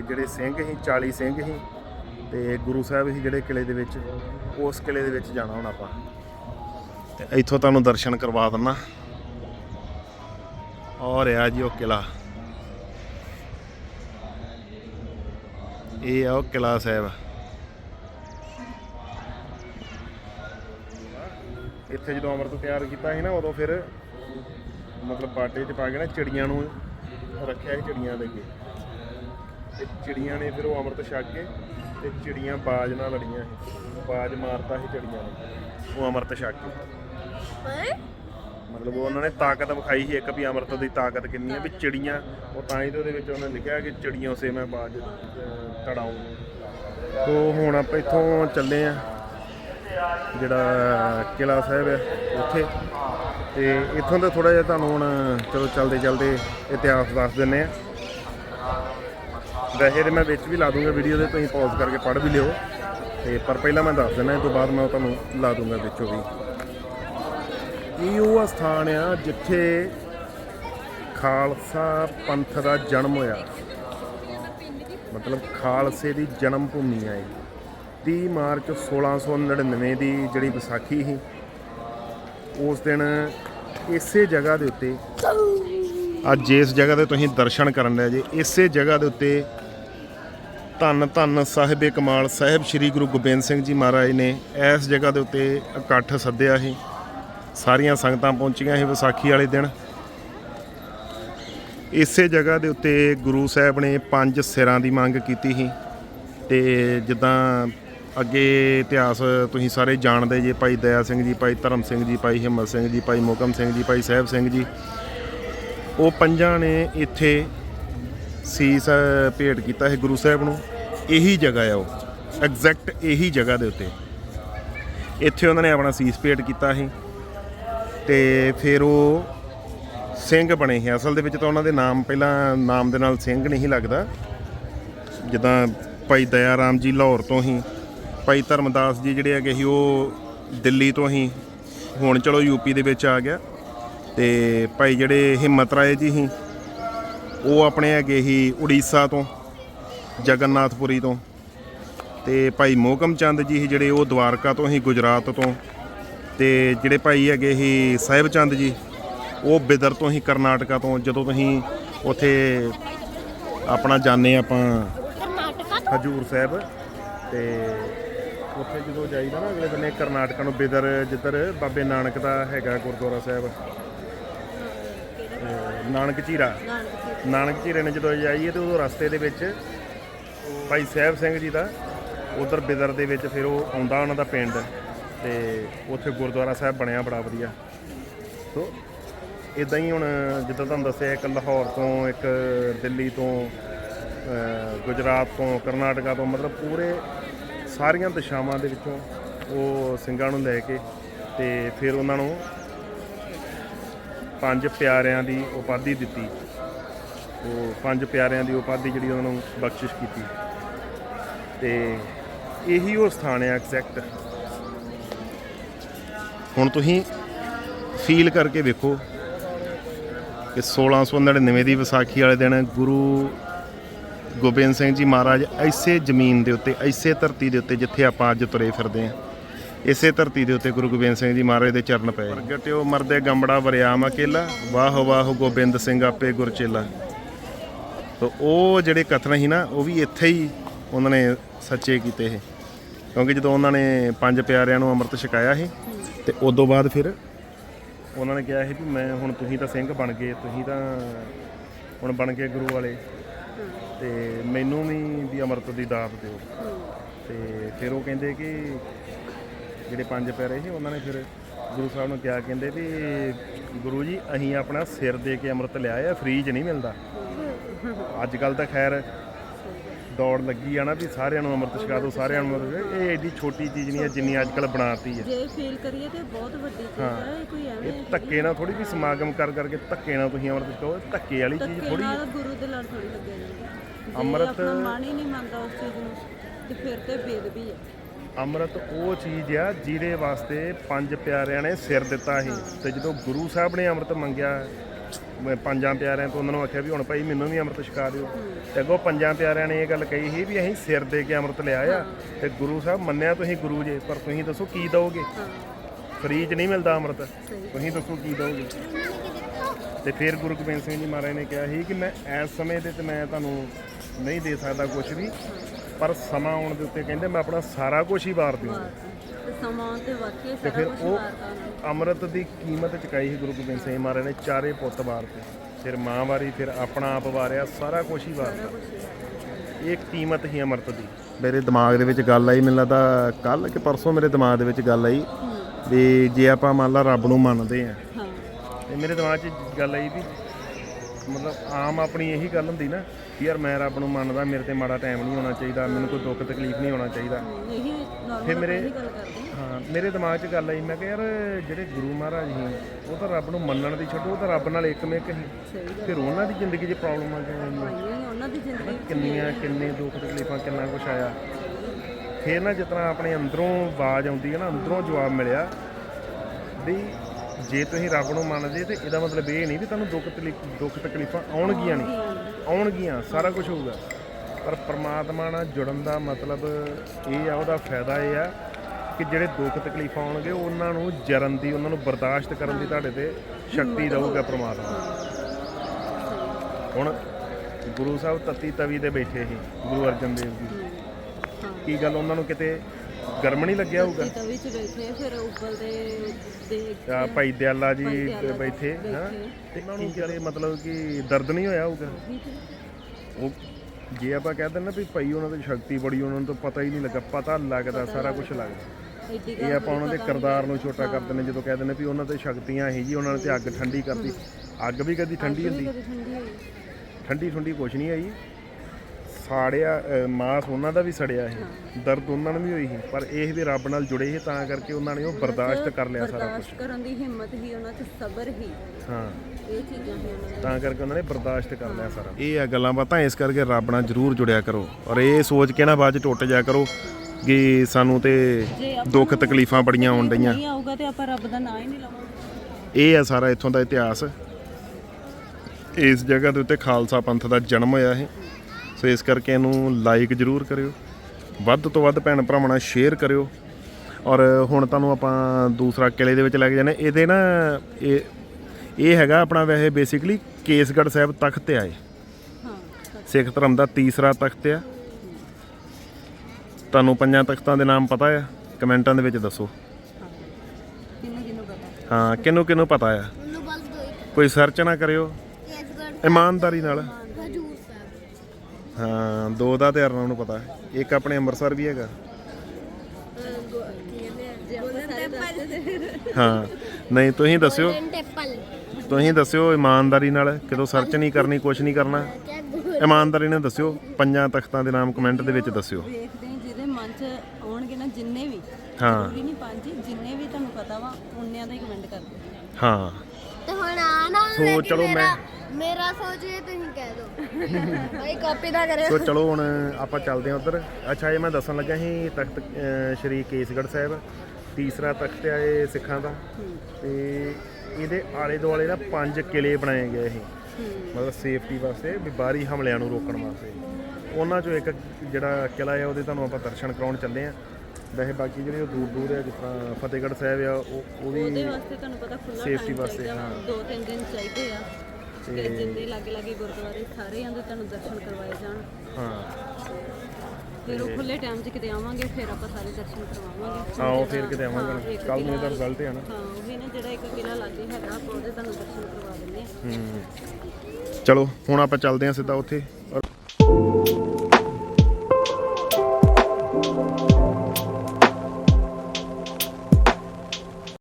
A: ਜਿਹੜੇ ਸਿੰਘ ਸੀ 40 ਸਿੰਘ ਸੀ, ਤੇ ਗੁਰੂ ਸਾਹਿਬ ਸੀ ਜਿਹੜੇ ਕਿਲੇ ਦੇ ਵਿੱਚ, ਉਸ ਕਿਲੇ ਦੇ ਵਿੱਚ ਜਾਣਾ ਹੁਣ ਆਪਾਂ। ਇੱਥੋਂ ਤੁਹਾਨੂੰ ਦਰਸ਼ਨ ਕਰਵਾ ਦਿੰਨਾ। ਔਰ ਆ ਜੀ ਉਹ ਕਿਲਾ। ਇਹ ਆ ਉਹ ਕਿਲਾ ਸਾਹਿਬ। ਇੱਥੇ ਜਦੋਂ ਅੰਮ੍ਰਿਤ ਤਿਆਰ ਕੀਤਾ ਸੀ ਨਾ, ਉਦੋਂ ਫਿਰ ਮਤਲਬ ਬਾਟੇ 'ਚ ਪਾ ਕੇ ਨਾ ਚਿੜੀਆਂ ਨੂੰ ਰੱਖਿਆ ਸੀ ਚਿੜੀਆਂ ਦੇ ਅੱਗੇ। ਤੇ ਚਿੜੀਆਂ ਨੇ ਫਿਰ ਉਹ ਅੰਮ੍ਰਿਤ ਛਕ ਕੇ ਤੇ ਚਿੜੀਆਂ ਬਾਜ ਨਾਲ ਲੜੀਆਂ ਸੀ। ਬਾਜ ਮਾਰਤਾ ਸੀ ਚਿੜੀਆਂ ਨੇ। ਉਹ ਅੰਮ੍ਰਿਤ ਛਕ ਕੇ। ਮਤਲਬ ਉਹਨਾਂ ਨੇ ਤਾਕਤ ਵਿਖਾਈ ਸੀ ਇੱਕ ਵੀ ਅੰਮ੍ਰਿਤ ਦੀ ਤਾਕਤ ਕਿੰਨੀ ਹੈ ਵੀ ਚਿੜੀਆਂ, ਉਹ ਤਾਂ ਹੀ ਤੇ ਉਹਦੇ ਵਿੱਚ ਉਹਨਾਂ ਨੇ ਲਿਖਿਆ ਕਿ ਚਿੜੀਆਂ ਸੇ ਮੈਂ ਬਾਜ ਤੜਾਉਂ ਤੋ ਹੁਣ ਆਪਾਂ ਇੱਥੋਂ ਚੱਲੇ ਆ, ਜਿਹੜਾ ਕਿਲਾ ਸਾਹਿਬ ਹੈ ਉੱਥੇ। ਤੇ ਇੱਥੋਂ ਦਾ ਥੋੜਾ ਜਿਹਾ ਤੁਹਾਨੂੰ ਹੁਣ, ਚਲੋ ਚੱਲਦੇ ਚੱਲਦੇ ਇਤਿਹਾਸ ਦੱਸ ਦਿੰਨੇ ਆ। ਵੈਸੇ ਤੇ ਮੈਂ ਵਿੱਚ ਵੀ ਲਾ ਦੂੰਗਾ ਵੀਡੀਓ ਦੇ, ਤੁਸੀਂ ਪੌਜ਼ ਕਰਕੇ ਪੜ੍ਹ ਵੀ ਲਿਓ। ਤੇ ਪਰ ਪਹਿਲਾਂ ਮੈਂ ਦੱਸ ਦਿੰਦਾ, ਇਹ ਤੋਂ ਬਾਅਦ ਮੈਂ ਉਹ ਤੁਹਾਨੂੰ ਲਾ ਦੂੰਗਾ ਵਿੱਚੋਂ ਵੀ। ਇਹ ਉਹ ਸਥਾਨ ਆ ਜਿੱਥੇ ਖਾਲਸਾ ਪੰਥ ਦਾ ਜਨਮ ਹੋਇਆ। ਮਤਲਬ ਖਾਲਸੇ ਦੀ ਜਨਮ ਭੂਮੀ ਆ ਇਹ। 30 ਮਾਰਚ 1699 ਦੀ ਜਿਹੜੀ ਵਿਸਾਖੀ ਸੀ, ਉਸ ਦਿਨ ਇਸੇ ਜਗ੍ਹਾ ਦੇ ਉੱਤੇ, ਅੱਜ ਇਸ ਜਗ੍ਹਾ ਦੇ ਤੁਸੀਂ ਦਰਸ਼ਨ ਕਰਨ ਲੈ ਜੇ, ਇਸੇ ਜਗ੍ਹਾ ਦੇ ਉੱਤੇ ਧੰਨ ਧੰਨ ਸਾਹਿਬੇ ਕਮਾਲ ਸਾਹਿਬ, ਸ੍ਰੀ ਗੁਰੂ ਗੋਬਿੰਦ ਸਿੰਘ ਜੀ ਮਹਾਰਾਜ ਨੇ ਇਸ ਜਗ੍ਹਾ ਦੇ ਉੱਤੇ ਇਕੱਠ ਸੱਦਿਆ ਸੀ। ਸਾਰੀਆਂ ਸੰਗਤਾਂ ਪਹੁੰਚੀਆਂ ਸੀ ਵਿਸਾਖੀ ਵਾਲੇ ਦਿਨ। ਇਸੇ ਜਗ੍ਹਾ ਦੇ ਉੱਤੇ ਗੁਰੂ ਸਾਹਿਬ ਨੇ ਪੰਜ ਸਿਰਾਂ ਦੀ ਮੰਗ ਕੀਤੀ ਸੀ ਤੇ ਜਿੱਦਾਂ ਅੱਗੇ ਇਤਿਹਾਸ ਤੁਸੀਂ ਸਾਰੇ ਜਾਣਦੇ ਜੇ, ਭਾਈ ਦਇਆ ਸਿੰਘ ਜੀ, ਭਾਈ ਧਰਮ ਸਿੰਘ ਜੀ, ਭਾਈ ਹਿੰਮਤ ਸਿੰਘ ਜੀ, ਭਾਈ ਮੋਕਮ ਸਿੰਘ ਜੀ, ਭਾਈ ਸਾਹਿਬ ਸਿੰਘ ਜੀ, ਉਹ ਪੰਜਾਂ ਨੇ ਇੱਥੇ ਸੀਸ ਭੇਟ ਕੀਤਾ ਹੈ ਗੁਰੂ ਸਾਹਿਬ ਨੂੰ। ਇਹੀ ਜਗ੍ਹਾ ਆ ਉਹ, ਐਗਜ਼ੈਕਟ ਇਹੀ ਜਗ੍ਹਾ ਦੇ ਉੱਤੇ। ਇੱਥੇ ਉਹਨਾਂ ਨੇ ਆਪਣਾ ਸੀਸ ਭੇਟ ਕੀਤਾ ਸੀ। ਤੇ ਫਿਰ ਉਹ ਸਿੰਘ ਬਣੇ ਸੀ। ਅਸਲ ਦੇ ਵਿੱਚ ਤਾਂ ਉਹਨਾਂ ਦੇ ਨਾਮ ਪਹਿਲਾਂ ਨਾਮ ਦੇ ਨਾਲ ਸਿੰਘ ਨਹੀਂ ਲੱਗਦਾ। ਜਿੱਦਾਂ ਭਾਈ ਦਇਆ ਰਾਮ ਜੀ ਲਾਹੌਰ ਤੋਂ ਹੀ ਭਾਈ ਧਰਮਦਾਸ ਜੀ ਜਿਹੜੇ ਹੈਗੇ ਸੀ, ਉਹ ਦਿੱਲੀ ਤੋਂ ਹੀ ਹੁਣ ਚਲੋ ਯੂਪੀ ਦੇ ਵਿੱਚ ਆ ਗਿਆ। ਤੇ ਭਾਈ ਜਿਹੜੇ ਹਿੰਮਤ ਰਾਏ ਜੀ ਸੀ, ਉਹ ਆਪਣੇ ਹੈਗੇ ਸੀ ਉੜੀਸਾ ਤੋਂ, ਜਗਨਨਾਥਪੁਰੀ ਤੋਂ। ਤੇ ਭਾਈ ਮੋਹਕਮ ਚੰਦ ਜੀ ਸੀ ਜਿਹੜੇ ਉਹ ਦਵਾਰਕਾ ਤੋਂ ਹੀ ਗੁਜਰਾਤ ਤੋਂ। ਤੇ ਜਿਹੜੇ ਭਾਈ ਹੈਗੇ ਸੀ ਸਾਹਿਬ ਚੰਦ ਜੀ ਉਹ ਬਿਦਰ ਤੋਂ ਹੀ ਕਰਨਾਟਕਾ ਤੋਂ ਜਦੋਂ ਤੁਸੀਂ ਉੱਥੇ ਆਪਣਾ ਜਾਣੇ ਆਪਾਂ ਹਜੂਰ ਸਾਹਿਬ ਤੇ ਉੱਥੇ ਜਦੋਂ ਜਾਈਦਾ ਨਾ ਅਗਲੇ ਬੰਨੇ ਕਰਨਾਟਕਾ ਨੂੰ ਬਿਦਰ ਜਿੱਧਰ ਬਾਬੇ ਨਾਨਕ ਦਾ ਹੈਗਾ ਗੁਰਦੁਆਰਾ ਸਾਹਿਬ। ਨਾਨਕ ਝੀਰਾ। ਨਾਨਕ ਝੀਰੇ ਨੇ ਜਦੋਂ ਜਾਈਏ ਤੇ ਉਦੋਂ ਰਸਤੇ ਦੇ ਵਿੱਚ ਭਾਈ ਸਾਹਿਬ ਸਿੰਘ ਜੀ ਦਾ ਉਧਰ ਬਿਦਰ ਦੇ ਵਿੱਚ ਫਿਰ ਉਹ ਆਉਂਦਾ ਉਹਨਾਂ ਦਾ ਪਿੰਡ। ਤੇ ਉੱਥੇ ਗੁਰਦੁਆਰਾ ਸਾਹਿਬ ਬਣਿਆ ਬੜਾ ਵਧੀਆ। ਸੋ ਇਦਾਂ ਹੀ ਹੁਣ ਜਿੱਦਾਂ ਤੁਹਾਨੂੰ ਦੱਸਿਆ, ਇੱਕ ਲਾਹੌਰ ਤੋਂ, ਇੱਕ ਦਿੱਲੀ ਤੋਂ ਗੁਜਰਾਤ ਤੋਂ, ਕਰਨਾਟਕਾ ਤੋਂ, ਮਤਲਬ ਪੂਰੇ ਸਾਰੀਆਂ ਦਿਸ਼ਾਵਾਂ ਦੇ ਵਿੱਚੋਂ ਉਹ ਸਿੰਘਾਂ ਨੂੰ ਲੈ ਕੇ ਤੇ ਫਿਰ ਉਹਨਾਂ ਨੂੰ ਪੰਜ ਪਿਆਰਿਆਂ ਦੀ ਉਪਾਧੀ ਦਿੱਤੀ। ਉਹ ਪੰਜ ਪਿਆਰਿਆਂ ਦੀ ਉਪਾਧੀ ਜਿਹੜੀ ਉਹਨਾਂ ਨੂੰ ਬਖਸ਼ਿਸ਼ ਕੀਤੀ। ਤੇ ਇਹੀ ਉਹ ਸਥਾਨ ਹੈ ਐਗਜ਼ੈਕਟ ਹੁਣ ਤੁਸੀਂ ਫੀਲ ਕਰਕੇ ਵੇਖੋ ਕਿ 1699 ਦੀ ਵਿਸਾਖੀ ਵਾਲੇ ਦਿਨ ਗੁਰੂ ਗੋਬਿੰਦ ਸਿੰਘ ਜੀ ਮਹਾਰਾਜ ਐਸੇ ਜ਼ਮੀਨ ਦੇ ਉੱਤੇ, ਐਸੇ ਧਰਤੀ ਦੇ ਉੱਤੇ ਜਿੱਥੇ ਆਪਾਂ ਅੱਜ ਤੁਰੇ ਫਿਰਦੇ ਹਾਂ। ਇਸੇ ਧਰਤੀ ਦੇ ਉੱਤੇ ਗੁਰੂ ਗੋਬਿੰਦ ਸਿੰਘ ਜੀ ਮਹਾਰਾਜ ਦੇ ਚਰਨ ਪਏ। ਪ੍ਰਗਟਿਓ ਮਰਦੇ ਗੰਬੜਾ ਵਰਿਆਮ ਅਕੇਲਾ, ਵਾਹ ਵਾਹ ਗੋਬਿੰਦ ਸਿੰਘ ਆਪੇ ਗੁਰਚੇਲਾ। ਤੋ ਉਹ ਜਿਹੜੇ ਕਥਨ ਸੀ ਨਾ, ਉਹ ਵੀ ਇੱਥੇ ਹੀ ਉਹਨਾਂ ਨੇ ਸੱਚੇ ਕੀਤੇ ਇਹ ਕਿਉਂਕਿ ਜਦੋਂ ਉਹਨਾਂ ਨੇ ਪੰਜ ਪਿਆਰਿਆਂ ਨੂੰ ਅੰਮ੍ਰਿਤ ਛਕਾਇਆ ਸੀ ਤੇ ਉਦੋਂ ਬਾਅਦ ਫਿਰ ਉਹਨਾਂ ਨੇ ਕਿਹਾ ਸੀ ਵੀ ਮੈਂ ਹੁਣ ਤੁਸੀਂ ਤਾਂ ਸਿੰਘ ਬਣ ਗਏ, ਤੁਸੀਂ ਤਾਂ ਹੁਣ ਬਣ ਗਏ ਗੁਰੂ ਵਾਲੇ। ਤੇ ਮੈਨੂੰ ਵੀ ਵੀ ਅੰਮ੍ਰਿਤ ਦੀ ਦਾਤ ਦਿਓ। ਤੇ ਫਿਰ ਉਹ ਕਹਿੰਦੇ ਕਿ ਜਿਹੜੇ ਪੰਜ ਪਿਆਰੇ ਸੀ, ਉਹਨਾਂ ਨੇ ਫਿਰ ਗੁਰੂ ਸਾਹਿਬ ਨੂੰ ਕਿਹਾ, ਕਹਿੰਦੇ ਵੀ ਗੁਰੂ ਜੀ, ਅਸੀਂ ਆਪਣਾ ਸਿਰ ਦੇ ਕੇ ਅੰਮ੍ਰਿਤ ਲਿਆ ਆ ਫ੍ਰੀ 'ਚ ਨਹੀਂ ਮਿਲਦਾ। ਅੱਜ ਕੱਲ ਤਾਂ ਖੈਰ ਦੌੜ ਲੱਗੀ ਆ ਨਾ ਵੀ ਸਾਰਿਆਂ ਨੂੰ ਅੰਮ੍ਰਿਤ ਛਕਾ ਦਿਓ ਸਾਰਿਆਂ ਨੂੰ ਅੰਮ੍ਰਿਤ ਇਹ ਏਡੀ ਛੋਟੀ ਚੀਜ਼ ਨਹੀਂ ਹੈ ਜਿੰਨੀ ਅੱਜ ਕੱਲ ਬਣਾਤੀ ਹੈ
B: ਜੇ ਫੀਲ ਕਰੀਏ ਤੇ ਬਹੁਤ ਵੱਡੀ ਚੀਜ਼ ਹੈ। ਇਹ ਕੋਈ ਐਵੇਂ
A: ਇਹ ਧੱਕੇ ਨਾਲ ਥੋੜੀ ਵੀ ਸਮਾਗਮ ਕਰ ਕਰਕੇ ਧੱਕੇ ਨਾਲ ਤੁਸੀਂ ਅੰਮ੍ਰਿਤ ਛਕਾਓ ਇਹ ਧੱਕੇ ਵਾਲੀ ਚੀਜ਼
B: ਧੱਕੇ
A: ਥੋੜੀ
B: ਨਾਲ ਗੁਰੂ ਦੇ ਲੜ ਥੋੜੀ ਲੱਗਿਆ ਜਾਂਦਾ।
A: ਅੰਮ੍ਰਿਤ-
B: ਆਪਣਾ ਮਨ ਹੀ ਨਹੀਂ ਮੰਨਦਾ ਉਸ ਚੀਜ਼ ਨੂੰ ਤੇ ਫਿਰ ਤੇ ਬੇਦਬੀ ਹੈ
A: ਅੰਮ੍ਰਿਤ ਉਹ ਚੀਜ਼ ਆ ਜਿਹਦੇ ਵਾਸਤੇ ਪੰਜ ਪਿਆਰਿਆਂ ਨੇ ਸਿਰ ਦਿੱਤਾ ਸੀ। ਤੇ ਜਦੋਂ ਗੁਰੂ ਸਾਹਿਬ ਨੇ ਅੰਮ੍ਰਿਤ ਮੰਗਿਆ ਮੈਂ ਪੰਜਾਂ ਪਿਆਰਿਆਂ ਤੋਂ ਉਹਨਾਂ ਨੂੰ ਆਖਿਆ ਵੀ ਹੁਣ ਭਾਈ ਮੈਨੂੰ ਵੀ ਅੰਮ੍ਰਿਤ ਛਕਾ ਦਿਓ। ਤੇ ਅੱਗੋਂ ਪੰਜਾਂ ਪਿਆਰਿਆਂ ਨੇ ਇਹ ਗੱਲ ਕਹੀ ਸੀ ਵੀ ਅਸੀਂ ਸਿਰ ਦੇ ਕੇ ਅੰਮ੍ਰਿਤ ਲਿਆ ਆ। ਤੇ ਗੁਰੂ ਸਾਹਿਬ ਮੰਨਿਆ ਤੁਸੀਂ ਗੁਰੂ ਜੇ, ਪਰ ਤੁਸੀਂ ਦੱਸੋ ਕੀ ਦਓਗੇ? ਫ੍ਰੀ 'ਚ ਨਹੀਂ ਮਿਲਦਾ ਅੰਮ੍ਰਿਤ। ਤੁਸੀਂ ਦੱਸੋ ਕੀ ਦਓਗੇ? ਤੇ ਫਿਰ ਗੁਰੂ ਗੋਬਿੰਦ ਸਿੰਘ ਜੀ ਮਹਾਰਾਜ ਨੇ ਕਿਹਾ ਸੀ ਕਿ ਮੈਂ ਇਸ ਸਮੇਂ ਦੇ ਤੇ ਮੈਂ ਤੁਹਾਨੂੰ ਨਹੀਂ ਦੇ ਸਕਦਾ ਕੁਝ ਵੀ, ਪਰ ਸਮਾਂ ਆਉਣ ਦੇ ਉੱਤੇ ਕਹਿੰਦੇ ਮੈਂ ਆਪਣਾ ਸਾਰਾ ਕੁਝ ਹੀ ਵਾਰ ਦਿਆਂ
B: ਤੇ ਸਮਾਂ ਤੇ ਵਾਕਈ
A: ਤੇ
B: ਸਾਰਾ
A: ਫਿਰ
B: ਕੁਝ
A: ਉਹ
B: ਮਾਰਦਾ ਉਹਨੇ।
A: ਅੰਮ੍ਰਿਤ ਦੀ ਕੀਮਤ ਚੁਕਾਈ ਸੀ ਗੁਰੂ ਗੋਬਿੰਦ ਸਿੰਘ ਮਹਾਰਾਜ ਨੇ ਚਾਰੇ ਪੁੱਤ ਵਾਰਤੇ ਫਿਰ ਮਾਂ ਵਾਰੀ ਫਿਰ ਆਪਣਾ ਆਪ ਵਾਰਿਆ ਸਾਰਾ ਕੁਝ ਹੀ ਵਾਰਤਾ। ਇਹ ਕੀਮਤ ਹੀ ਅੰਮ੍ਰਿਤ ਦੀ। ਮੇਰੇ ਦਿਮਾਗ ਦੇ ਵਿੱਚ ਗੱਲ ਆਈ ਮੈਨੂੰ ਲੱਗਦਾ ਕੱਲ ਕਿ ਪਰਸੋਂ ਮੇਰੇ ਦਿਮਾਗ ਦੇ ਵਿੱਚ ਗੱਲ ਆਈ ਵੀ ਜੇ ਆਪਾਂ ਮੰਨ ਲਾ ਰੱਬ ਨੂੰ ਮੰਨਦੇ ਆ
B: ਹਾਂ।
A: ਤੇ ਮੇਰੇ ਦਿਮਾਗ 'ਚ ਗੱਲ ਆਈ ਵੀ ਮਤਲਬ ਆਮ ਆਪਣੀ ਇਹੀ ਗੱਲ ਹੁੰਦੀ ਨਾ ਕਿ ਯਾਰ ਮੈਂ ਰੱਬ ਨੂੰ ਮੰਨਦਾ ਮੇਰੇ ਤੇ ਮਾੜਾ ਟਾਈਮ ਨਹੀਂ ਹੋਣਾ ਚਾਹੀਦਾ ਮੈਨੂੰ ਕੋਈ ਦੁੱਖ ਤਕਲੀਫ ਨਹੀਂ ਹੋਣਾ ਚਾਹੀਦਾ।
B: ਇਹੀ
A: ਫਿਰ ਮੇਰੇ
B: ਹਾਂ।
A: ਹਾਂ। ਮੇਰੇ ਦਿਮਾਗ 'ਚ ਗੱਲ ਆਈ ਮੈਂ ਕਿਹਾ ਯਾਰ ਜਿਹੜੇ ਗੁਰੂ ਮਹਾਰਾਜ ਸੀ ਉਹ ਤਾਂ ਰੱਬ ਨੂੰ ਮੰਨਣ ਦੀ ਛੱਡੋ ਉਹ ਤਾਂ ਰੱਬ ਨਾਲ ਇੱਕ ਮਿੱਕ ਸੀ
B: ਗੱਲ
A: ਫਿਰ ਉਹਨਾਂ ਦੀ ਜ਼ਿੰਦਗੀ 'ਚ ਪ੍ਰੋਬਲਮਾਂ ਕਿਉਂ ਆਈਆਂ
B: ਹੀ ਉਹਨਾਂ ਦੀ ਜ਼ਿੰਦਗੀ ਵਿੱਚ
A: ਕਿੰਨੀਆਂ ਕਿੰਨੇ ਦੁੱਖ ਤਕਲੀਫਾਂ ਕਿੰਨਾ ਕੁਛ ਆਇਆ। ਫਿਰ ਨਾ ਤਰ੍ਹਾਂ ਆਪਣੇ ਅੰਦਰੋਂ ਆਵਾਜ਼ ਆਉਂਦੀ ਹੈ ਨਾ ਅੰਦਰੋਂ ਜਵਾਬ ਮਿਲਿਆ ਵੀ ਜੇ ਤੁਸੀਂ ਰੱਬ ਨੂੰ ਮੰਨਦੇ ਤੇ ਇਹਦਾ ਮਤਲਬ ਇਹ ਨਹੀਂ ਵੀ ਤੁਹਾਨੂੰ ਦੁੱਖ ਤਕਲੀਫ ਦੁੱਖ ਤਕਲੀਫਾਂ ਆਉਣਗੀਆਂ ਨਹੀਂ। ਆਉਣਗੀਆਂ। ਸਾਰਾ ਕੁਝ ਹੋਊਗਾ। ਪਰ ਪ੍ਰਮਾਤਮਾ ਨਾਲ ਜੁੜਨ ਦਾ ਮਤਲਬ ਇਹ ਆ ਉਹਦਾ ਫਾਇਦਾ ਇਹ ਆ ਕਿ ਜਿਹੜੇ ਦੁੱਖ ਤਕਲੀਫਾਂ ਆਉਣਗੇ ਉਹਨਾਂ ਨੂੰ ਜਰਨ ਦੀ ਉਹਨਾਂ ਨੂੰ ਬਰਦਾਸ਼ਤ ਕਰਨ ਦੀ ਤੁਹਾਡੇ ਤੇ ਸ਼ਕਤੀ ਦਊਗਾ ਪ੍ਰਮਾਤਮਾ ਹੁਣ ਗੁਰੂ ਸਾਹਿਬ ਤਤੀ ਤਵੀ ਤੇ ਬੈਠੇ ਸੀ ਗੁਰੂ ਅਰਜਨ ਦੇਵ ਜੀ। ਕੀ ਗੱਲ ਉਹਨਾਂ ਨੂੰ ਕਿਤੇ ਗਰਮ ਨਹੀਂ ਲੱਗਿਆ ਹੋਊਗਾ?
B: ਤਵੀ ਚ ਬੈਠੇ ਫਿਰ ਉੱਪਰ ਦੇ ਦੇ
A: ਆ ਭਾਈ ਦਿਆਲਾ ਜੀ ਬੈਠੇ ਹਾਂ। ਤੇ ਉਹਨਾਂ ਨੂੰ ਕਿਤੇ ਮਤਲਬ ਕਿ ਦਰਦ ਨਹੀਂ ਹੋਇਆ ਹੋਊਗਾ? ਉਹ ਜੇ ਆਪਾਂ ਕਹਿ ਦਿੰਦੇ ਨਾ ਵੀ ਭਾਈ ਉਹਨਾਂ ਦੀ ਸ਼ਕਤੀ ਬੜੀ ਉਹਨਾਂ ਨੂੰ ਤਾਂ ਪਤਾ ਹੀ ਨਹੀਂ ਲੱਗਾ ਪਤਾ ਲੱਗਦਾ ਸਾਰਾ ਕੁਝ ਲੱਗਦਾ। ਇਹ ਆਪਾਂ ਉਹਨਾਂ ਦੇ ਕਰਦਾਰ ਨੂੰ ਛੋਟਾ ਕਰ ਦਿੰਦੇ ਜਦੋਂ ਕਹਿ ਦਿੰਦੇ ਵੀ ਉਹਨਾਂ ਤੇ ਸ਼ਕਤੀਆਂ ਹੈ ਜੀ ਉਹਨਾਂ ਨੇ ਤੇ ਅੱਗ ਠੰਡੀ ਕਰਤੀ ਅੱਗ ਵੀ ਕਦੀ ਠੰਡੀ ਹੁੰਦੀ।
B: ਠੰਡੀ
A: ਠੰਡੀ ਕੁਛ ਨਹੀਂ ਆਈ। ਸਾੜਿਆ ਅ, ਮਾਸ ਉਹਨਾਂ ਦਾ ਵੀ ਸੜਿਆ ਇਹ ਦਰਦ ਉਹਨਾਂ ਨੂੰ ਵੀ ਹੋਈ ਸੀ ਪਰ ਇਹ ਵੀ ਰੱਬ ਨਾਲ ਜੁੜੇ ਸੀ ਤਾਂ ਕਰਕੇ ਉਹਨਾਂ ਨੇ ਉਹ ਬਰਦਾਸ਼ਤ ਕਰ ਲਿਆ ਸਾਰਾ ਕੁਝ
B: ਬਰਦਾਸ਼ਤ ਕਰਨ ਦੀ ਹਿੰਮਤ ਹੀ ਉਹਨਾਂ 'ਚ ਸਬਰ ਹੀ।
A: ਹਾਂ।
B: ਇਹ ਚੀਜ਼ਾਂ ਹੀ ਉਹਨਾਂ ਦੇ
A: ਤਾਂ ਕਰਕੇ ਉਹਨਾਂ ਨੇ ਬਰਦਾਸ਼ਤ ਕਰ ਲਿਆ ਸਾਰਾ। ਇਹ ਆ ਗੱਲਾਂ ਬਾਤਾਂ ਇਸ ਕਰਕੇ ਰੱਬ ਨਾਲ ਜ਼ਰੂਰ ਜੁੜਿਆ ਕਰੋ। ਔਰ ਇਹ ਸੋਚ ਕੇ ਨਾ ਬਾਅਦ ਚ ਟੁੱਟ ਜਾ ਕਰੋ ਕਿ ਸਾਨੂੰ ਤੇ ਦੁੱਖ ਤਕਲੀਫਾਂ ਬੜੀਆਂ ਆਉਣ ਡਈਆਂ।
B: ਨਹੀਂ ਆਊਗਾ ਤੇ ਆਪਾਂ ਰੱਬ ਦਾ ਨਾਂ ਹੀ ਨਹੀਂ ਲਵਾਂਗੇ।
A: ਇਹ ਆ ਸਾਰਾ ਇੱਥੋਂ ਦਾ ਇਤਿਹਾਸ। ਇਸ ਜਗ੍ਹਾ ਦੇ ਉੱਤੇ ਖਾਲਸਾ ਪੰਥ ਦਾ ਜਨਮ ਹੋਇਆ ਹੈ ਸੋ ਇਸ ਕਰਕੇ ਇਹਨੂੰ ਲਾਈਕ ਜ਼ਰੂਰ ਕਰਿਓ। ਵੱਧ ਤੋਂ ਵੱਧ ਭੈਣ ਭਰਾਵਾਂ ਨਾਲ ਸ਼ੇਅਰ ਕਰਿਓ। ਔਰ ਹੁਣ ਤੁਹਾਨੂੰ ਆਪਾਂ ਦੂਸਰਾ ਕਿਲੇ ਦੇ ਵਿੱਚ ਲੈ ਕੇ ਜਾਣਾ। ਇਹਦੇ ਨਾ ਇਹ ਇਹ ਹੈਗਾ ਆਪਣਾ ਵੈਸੇ ਬੇਸਿਕਲੀ ਕੇਸਗੜ੍ਹ ਸਾਹਿਬ ਤਖਤ ਆ ਇਹ
B: ਹਾਂ
A: ਸਿੱਖ ਧਰਮ ਦਾ ਤੀਸਰਾ ਤਖਤ ਆ। ਤੁਹਾਨੂੰ ਪੰਜਾਂ ਤਖਤਾਂ ਦੇ ਨਾਮ ਪਤਾ ਆ। ਕਮੈਂਟਾਂ ਦੇ ਵਿੱਚ ਦੱਸੋ।
B: ਕਿੰਨੂੰ ਕਿੰਨੂੰ ਪਤਾ?
A: ਹਾਂ ਕਿਹਨੂੰ ਕਿਹਨੂੰ ਪਤਾ ਆ? ਕੋਈ ਸਰਚ ਨਾ ਕਰਿਓ। ਇਮਾਨਦਾਰੀ ਨਾਲ। ਹਾਂ ਦੋ ਦਾ ਤੇ ਅਰਨਾਮ ਨੂੰ ਪਤਾ ਹੈ। ਇੱਕ ਆਪਣੇ ਅੰਮ੍ਰਿਤਸਰ ਵੀ ਹੈਗਾ। ਹਾਂ ਨਹੀਂ ਤੁਸੀਂ ਦੱਸਿਓ।
C: ਟੈਂਪਲ
A: ਤੁਸੀਂ ਦੱਸਿਓ ਇਮਾਨਦਾਰੀ ਨਾਲ ਕਿਦੋਂ ਸਰਚ ਨਹੀਂ ਕਰਨੀ ਕੁਝ ਨਹੀਂ ਕਰਨਾ।
C: ਕਿਆ
A: ਇਮਾਨਦਾਰੀ ਨਾਲ ਦੱਸਿਓ ਪੰਜਾਂ ਤਖਤਾਂ ਦੇ ਨਾਮ ਕਮੈਂਟ ਦੇ ਵਿੱਚ ਦੱਸਿਓ।
B: ਵੇਖਦੇ ਹਾਂ ਜਿਹਦੇ ਮਨ 'ਚ ਆਉਣਗੇ ਨਾ ਜਿੰਨੇ ਵੀ
A: ਹਾਂ।
B: ਜ਼ਰੂਰੀ ਨਹੀਂ ਪੰਜ ਜਿੰਨੇ ਵੀ ਤੁਹਾਨੂੰ ਪਤਾ ਵਾ ਉਹਨਿਆਂ ਦਾ ਹੀ ਕਮੈਂਟ ਕਰ ਦਿਓ
A: ਹਾਂ।
C: ਤੇ ਹੁਣ ਆ ਨਾ
A: ਸੋ ਚਲੋ ਮੈਂ-
C: ਮੇਰਾ- ਮੇਰਾ ਸੋਚੇ ਤੁਸੀਂ ਕਹਿ ਦੋ। ਭਾਈ ਕਾਪੀ ਨਾ ਕਰਿਓ।
A: ਸੋ ਚਲੋ ਹੁਣ ਆਪਾਂ ਚੱਲਦੇ ਹਾਂ ਉਧਰ। ਅੱਛਾ ਇਹ ਮੈਂ ਦੱਸਣ ਲੱਗਾ ਸੀ ਤਖਤ ਸ਼੍ਰੀ ਕੇਸਗੜ੍ਹ ਸਾਹਿਬ ਤੀਸਰਾ ਤਖਤ ਆ ਇਹ ਸਿੱਖਾਂ ਦਾ। ਤੇ ਇਹਦੇ ਆਲੇ ਦੁਆਲੇ ਨਾ ਪੰਜ ਕਿਲੇ ਬਣਾਏ ਗਏ ਇਹ। ਮਤਲਬ ਸੇਫਟੀ ਵਾਸਤੇ ਵੀ ਬਾਹਰੀ ਹਮਲਿਆਂ ਨੂੰ ਰੋਕਣ ਵਾਸਤੇ। ਉਹਨਾਂ ਚੋਂ ਇੱਕ ਜਿਹੜਾ ਕਿਲਾ ਹੈ ਉਹਦੇ ਤੁਹਾਨੂੰ ਆਪਾਂ ਦਰਸ਼ਨ ਕਰਾਉਣ ਚੱਲੇ ਆ ਵੈਸੇ ਬਾਕੀ ਜਿਹੜੇ ਉਹ ਦੂਰ ਦੂਰ ਹੈ ਜਿਸ ਤਰ੍ਹਾਂ ਫਤਿਹਗੜ੍ਹ ਸਾਹਿਬ ਆ ਉਹ ਉਹ ਵੀ
B: ਉਹਦੇ ਵਾਸਤੇ ਤੁਹਾਨੂੰ ਪਤਾ ਖੁੱਲਾ ਟਾਈਮ
A: ਵਾਸਤੇ, ਹਾਂ।
B: ਦੋ ਤਿੰਨ ਦਿਨ ਚਾਹੀਦੇ ਆ। ਤੇ ਜਿੰਨੇ ਲਾਗੇ ਲਾਗੇ ਗੁਰਦੁਆਰੇ ਸਾਰੇ ਆਂਦੇ ਤੁਹਾਨੂੰ ਦਰਸ਼ਨ ਕਰਵਾਏ ਜਾਣ।
A: ਹਾਂ।
B: ਫਿਰ ਉਹ ਖੁੱਲੇ ਟਾਈਮ 'ਚ ਕਿਤੇ ਆਵਾਂਗੇ ਫਿਰ ਆਪਾਂ ਸਾਰੇ ਦਰਸ਼ਨ ਕਰਵਾਵਾਂਗੇ।
A: ਆਓ ਫਿਰ ਕਿਤੇ ਆਵਾਂਗੇ। ਕੱਲ ਨੂੰ ਇਹਦਾ ਰਿਜ਼ਲਟ ਹੈ ਨਾ।
B: ਹਾਂ ਉਹ ਵੀ ਨਾ ਜਿਹੜਾ ਇੱਕ ਕਿਲਾ ਲਾਗੇ ਹੈਗਾ ਆਪਾਂ ਉਹਦੇ ਤੁਹਾਨੂੰ ਦਰਸ਼ਨ ਕਰਵਾ ਦਿੰਦੇ ਆ
A: ਹੂੰ। ਚਲੋ ਹੁਣ ਆਪਾਂ ਚੱਲਦੇ ਹਾਂ ਸਿੱਧਾ ਉੱਥੇ।